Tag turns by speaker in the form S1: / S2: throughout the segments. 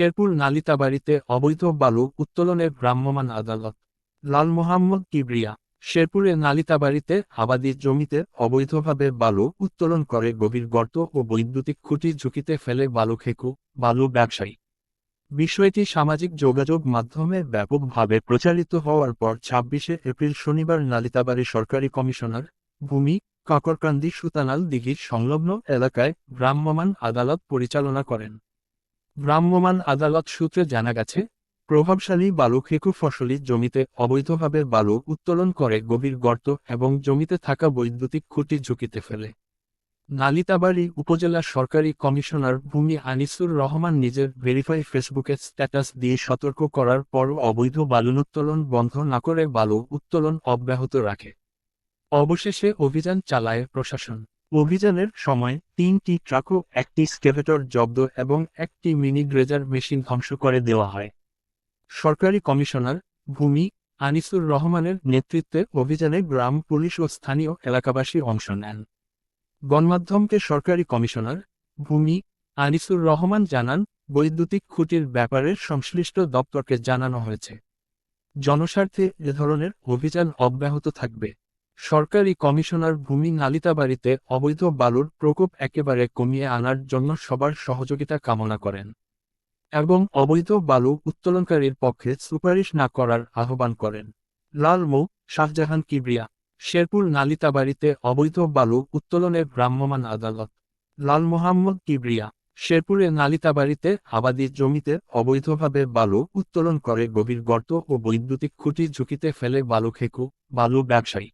S1: শেরপুর নালিতাবাড়িতে অবৈধ বালু উত্তোলনে ভ্রাম্যমাণ আদালত। লাল মোহাম্মদ কিবরিয়া শেরপুরে নালিতাবাড়িতে আবাদি জমিতে অবৈধভাবে বালু উত্তোলন করে গভীর গর্ত ও বৈদ্যুতিক খুঁটি ঝুঁকিতে ফেলে বালু খেকু, বালু ব্যবসায়ী। বিষয়টি সামাজিক যোগাযোগ মাধ্যমে ব্যাপকভাবে প্রচারিত হওয়ার পর ছাব্বিশে এপ্রিল শনিবার নালিতাবাড়ি সরকারি কমিশনার ভূমি কাকরকান্দি সুতানাল দিঘির সংলগ্ন এলাকায় ভ্রাম্যমাণ আদালত পরিচালনা করেন। ভ্রাম্যমাণ আদালত সূত্রে জানা গেছে, প্রভাবশালী বালু খেকু ফসলি জমিতে অবৈধভাবে বালু উত্তোলন করে গভীর গর্ত এবং জমিতে থাকা বৈদ্যুতিক খুঁটি ঝুঁকিতে ফেলে। নালিতাবাড়ি উপজেলা সরকারি কমিশনার ভূমি আনিসুর রহমান নিজের ভেরিফাই ফেসবুকে স্ট্যাটাস দিয়ে সতর্ক করার পর অবৈধ বালু উত্তোলন বন্ধ না করে বালু উত্তোলন অব্যাহত রাখে। অবশেষে অভিযান চালায় প্রশাসন। অভিযানের সময় তিনটি ট্রাক ও একটি স্কেভেটর জব্দ এবং একটি মিনি গ্রেজার মেশিন ধ্বংস করে দেওয়া হয়। সরকারি কমিশনার ভূমি আনিসুর রহমানের নেতৃত্বে অভিযানে গ্রাম, পুলিশ ও স্থানীয় এলাকাবাসী অংশ নেন। গণমাধ্যমকে সরকারি কমিশনার ভূমি আনিসুর রহমান জানান, বৈদ্যুতিক খুঁটির ব্যাপারে সংশ্লিষ্ট দপ্তরকে জানানো হয়েছে। জনস্বার্থে এ ধরনের অভিযান অব্যাহত থাকবে। সরকারি কমিশনার ভূমি নালিতাবাড়িতে অবৈধ বালুর প্রকোপ একেবারে কমিয়ে আনার জন্য সবার সহযোগিতা কামনা করেন এবং অবৈধ বালু উত্তোলনকারীর পক্ষে সুপারিশ না করার আহ্বান করেন। লাল মৌ, শাহজাহান কিবরিয়া, শেরপুর নালিতাবাড়িতে অবৈধ বালু উত্তোলনে ভ্রাম্যমাণ আদালত। লাল মোহাম্মদ কিবরিয়া, শেরপুরে নালিতাবাড়িতে আবাদি জমিতে অবৈধভাবে বালু উত্তোলন করে গভীর গর্ত ও বৈদ্যুতিক খুঁটি ঝুঁকিতে ফেলে বালু খেকু, বালু ব্যবসায়ী।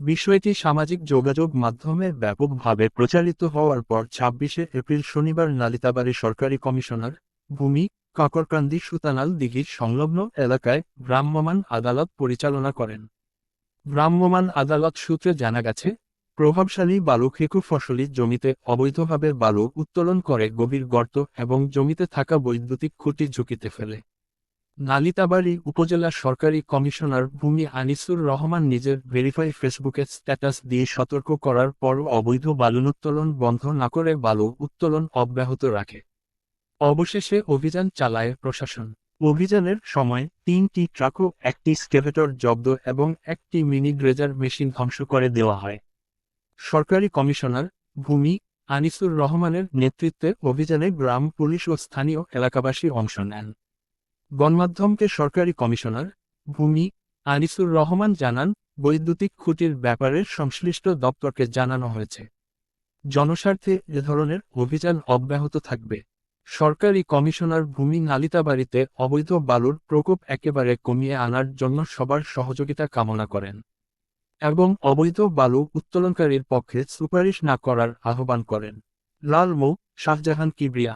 S1: বিষয়টি সামাজিক যোগাযোগ মাধ্যমে ব্যাপকভাবে প্রচারিত হওয়ার পর ছাব্বিশে এপ্রিল শনিবার নালিতাবাড়ি সরকারি কমিশনার ভূমি কাকরকান্দি সুতানাল দিঘির সংলগ্ন এলাকায় ভ্রাম্যমাণ আদালত পরিচালনা করেন। ভ্রাম্যমান আদালত সূত্রে জানা গেছে, প্রভাবশালী বালু খেকু ফসলি জমিতে অবৈধভাবে বালু উত্তোলন করে গভীর গর্ত এবং জমিতে থাকা বৈদ্যুতিক খুঁটি ঝুঁকিতে ফেলে। নালিতাবাড়ি উপজেলা সরকারি কমিশনার ভূমি আনিসুর রহমান নিজের ভেরিফাই ফেসবুকে স্ট্যাটাস দিয়ে সতর্ক করার পর অবৈধ বালুন উত্তোলন বন্ধ না করে বালু উত্তোলন অব্যাহত রাখে। অবশেষে অভিযান চালায় প্রশাসন। অভিযানের সময় তিনটি ট্রাক ও একটি স্কেভেটর জব্দ এবং একটি মিনি গ্রেজার মেশিন ধ্বংস করে দেওয়া হয়। সরকারি কমিশনার ভূমি আনিসুর রহমানের নেতৃত্বে অভিযানে গ্রাম, পুলিশ ও স্থানীয় এলাকাবাসী অংশ নেন। গণমাধ্যমকে সরকারি কমিশনার ভূমি আনিসুর রহমান জানান, বৈদ্যুতিক খুঁটির ব্যাপারে সংশ্লিষ্ট দপ্তরকে জানানো হয়েছে। জনস্বার্থে এ ধরনের অভিযান অব্যাহত থাকবে। সরকারি কমিশনার ভূমি নালিতাবাড়িতে অবৈধ বালুর প্রকোপ একেবারে কমিয়ে আনার জন্য সবার সহযোগিতা কামনা করেন এবং অবৈধ বালু উত্তোলনকারীর পক্ষে সুপারিশ না করার আহ্বান করেন। লাল মৌ শাহজাহান কিবরিয়া।